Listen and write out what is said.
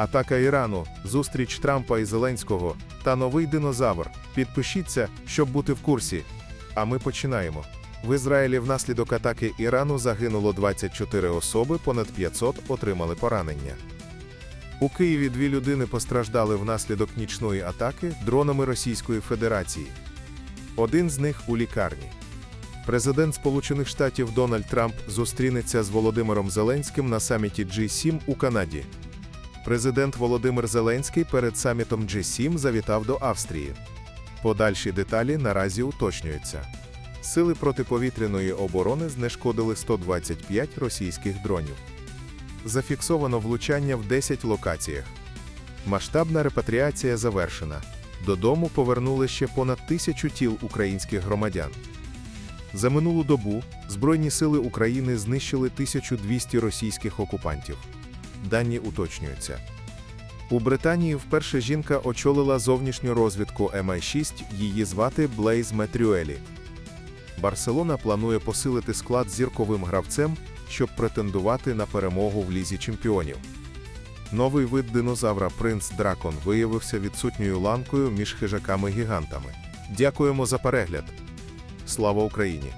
Атака Ірану, зустріч Трампа і Зеленського та новий динозавр. Підпишіться, щоб бути в курсі. А ми починаємо. В Ізраїлі внаслідок атаки Ірану загинуло 24 особи, понад 500 отримали поранення. У Києві дві людини постраждали внаслідок нічної атаки дронами Російської Федерації. Один з них у лікарні. Президент Сполучених Штатів Дональд Трамп зустрінеться з Володимиром Зеленським на саміті G7 у Канаді. Президент Володимир Зеленський перед самітом G7 завітав до Австрії. Подальші деталі наразі уточнюються. Сили протиповітряної оборони знешкодили 125 російських дронів. Зафіксовано влучання в 10 локаціях. Масштабна репатріація завершена. Додому повернули ще понад тисячу тіл українських громадян. За минулу добу Збройні сили України знищили 1200 російських окупантів. Дані уточнюються. У Британії вперше жінка очолила зовнішню розвідку MI6, її звати Блейз Метрюелі. Барселона планує посилити склад зірковим гравцем, щоб претендувати на перемогу в лізі чемпіонів. Новий вид динозавра Принц Дракон виявився відсутньою ланкою між хижаками-гігантами. Дякуємо за перегляд. Слава Україні!